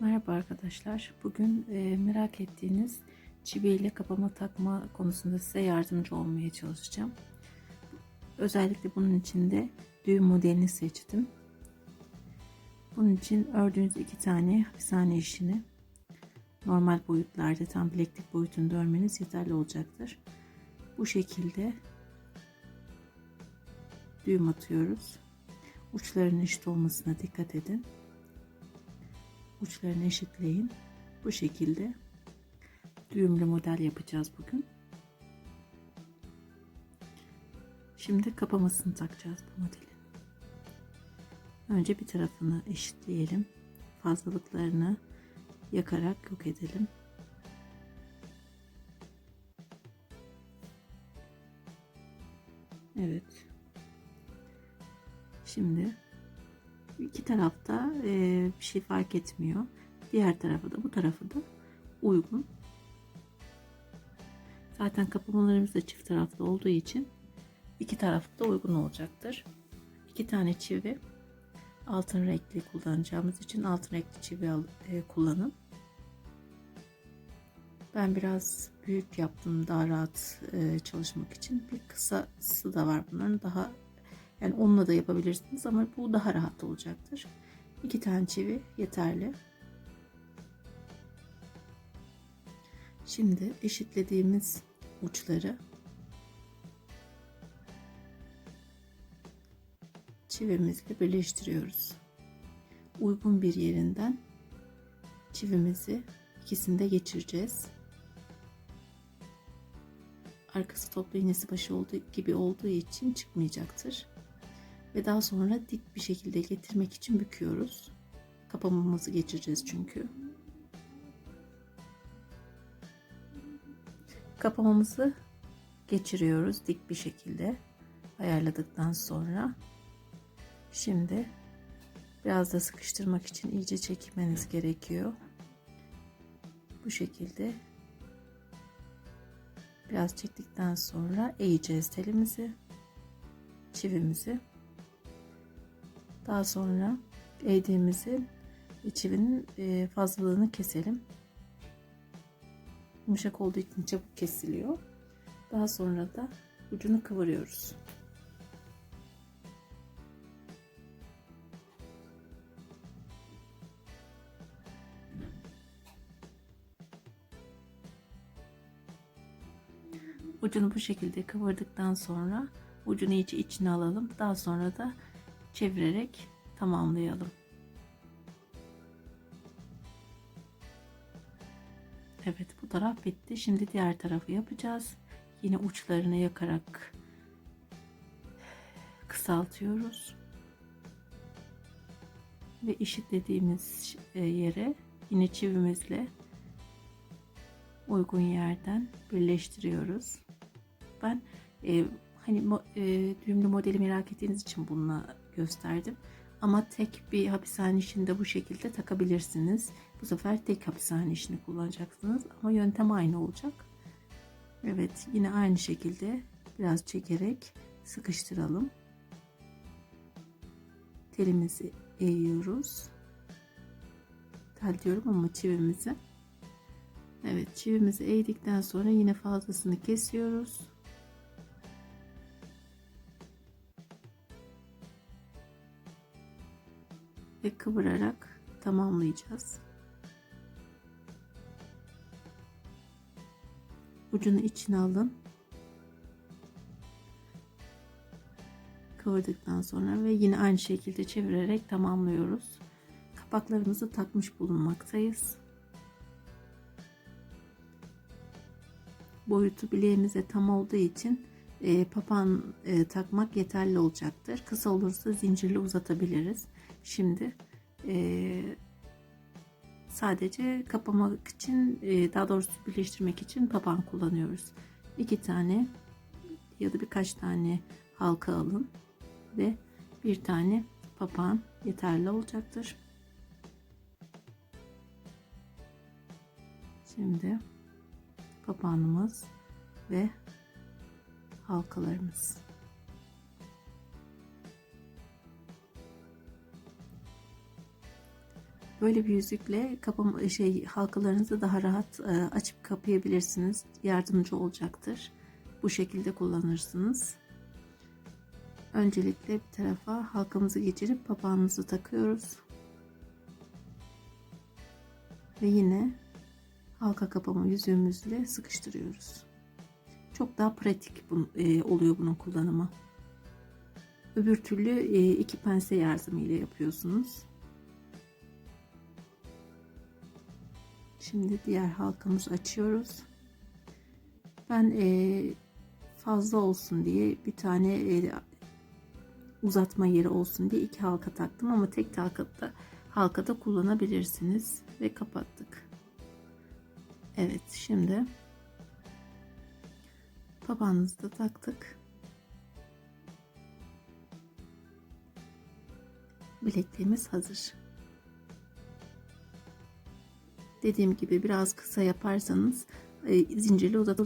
Merhaba arkadaşlar. Bugün e, merak ettiğiniz çivi ile kapama takma konusunda size yardımcı olmaya çalışacağım. Özellikle bunun için de düğüm modelini seçtim. Bunun için ördüğünüz iki tane hapishane işini normal boyutlarda tam bileklik boyutunda örmeniz yeterli olacaktır. Bu şekilde düğüm atıyoruz. Uçların eşit olmasına dikkat edin uçlarını eşitleyin. Bu şekilde düğümlü model yapacağız bugün. Şimdi kapamasını takacağız bu modelin. Önce bir tarafını eşitleyelim. Fazlalıklarını yakarak yok edelim. Evet. Şimdi iki tarafta e, bir şey fark etmiyor. Diğer tarafı da bu tarafı da uygun. Zaten kapamalarımız da çift taraflı olduğu için iki tarafta uygun olacaktır. İki tane çivi altın renkli kullanacağımız için altın renkli çivi al, e, kullanın. Ben biraz büyük yaptım daha rahat e, çalışmak için. Bir kısası da var bunların daha yani onunla da yapabilirsiniz ama bu daha rahat olacaktır. İki tane çivi yeterli. Şimdi eşitlediğimiz uçları çivimizle birleştiriyoruz. Uygun bir yerinden çivimizi ikisinde geçireceğiz. Arkası toplu iğnesi başı olduğu gibi olduğu için çıkmayacaktır ve daha sonra dik bir şekilde getirmek için büküyoruz. Kapamamızı geçireceğiz çünkü. Kapamamızı geçiriyoruz dik bir şekilde ayarladıktan sonra. Şimdi biraz da sıkıştırmak için iyice çekmeniz gerekiyor. Bu şekilde biraz çektikten sonra eğeceğiz telimizi, çivimizi. Daha sonra eğdiğimizin çivinin e, fazlalığını keselim. Yumuşak olduğu için çabuk kesiliyor. Daha sonra da ucunu kıvırıyoruz. Ucunu bu şekilde kıvırdıktan sonra ucunu iyice içine alalım. Daha sonra da çevirerek tamamlayalım. Evet bu taraf bitti. Şimdi diğer tarafı yapacağız. Yine uçlarını yakarak kısaltıyoruz. Ve eşitlediğimiz yere yine çivimizle uygun yerden birleştiriyoruz. Ben e, hani e, düğümlü modeli merak ettiğiniz için bununla gösterdim. Ama tek bir hapishane işinde bu şekilde takabilirsiniz. Bu sefer tek hapishane işini kullanacaksınız ama yöntem aynı olacak. Evet yine aynı şekilde biraz çekerek sıkıştıralım. Telimizi eğiyoruz. Tel diyorum ama çivimizi. Evet çivimizi eğdikten sonra yine fazlasını kesiyoruz. Ve kıvırarak tamamlayacağız. Ucunu içine alın. Kıvırdıktan sonra ve yine aynı şekilde çevirerek tamamlıyoruz. Kapaklarımızı takmış bulunmaktayız. Boyutu bileğimize tam olduğu için e, papan e, takmak yeterli olacaktır. Kısa olursa zincirli uzatabiliriz. Şimdi e, sadece kapamak için e, daha doğrusu birleştirmek için papan kullanıyoruz. İki tane ya da birkaç tane halka alın ve bir tane papağan yeterli olacaktır. Şimdi papağanımız ve halkalarımız. Böyle bir yüzükle kapam şey halkalarınızı daha rahat e, açıp kapayabilirsiniz. Yardımcı olacaktır. Bu şekilde kullanırsınız. Öncelikle bir tarafa halkamızı geçirip papağanımızı takıyoruz. Ve yine halka kapama yüzüğümüzle sıkıştırıyoruz. Çok daha pratik bun- e, oluyor bunun kullanımı. Öbür türlü e, iki pense yardımıyla yapıyorsunuz. Şimdi diğer halkamızı açıyoruz. Ben e, fazla olsun diye bir tane e, uzatma yeri olsun diye iki halka taktım ama tek halkada halkada kullanabilirsiniz ve kapattık. Evet şimdi papağanımızı da taktık. Bilekliğimiz hazır. Dediğim gibi biraz kısa yaparsanız e, zincirli uzat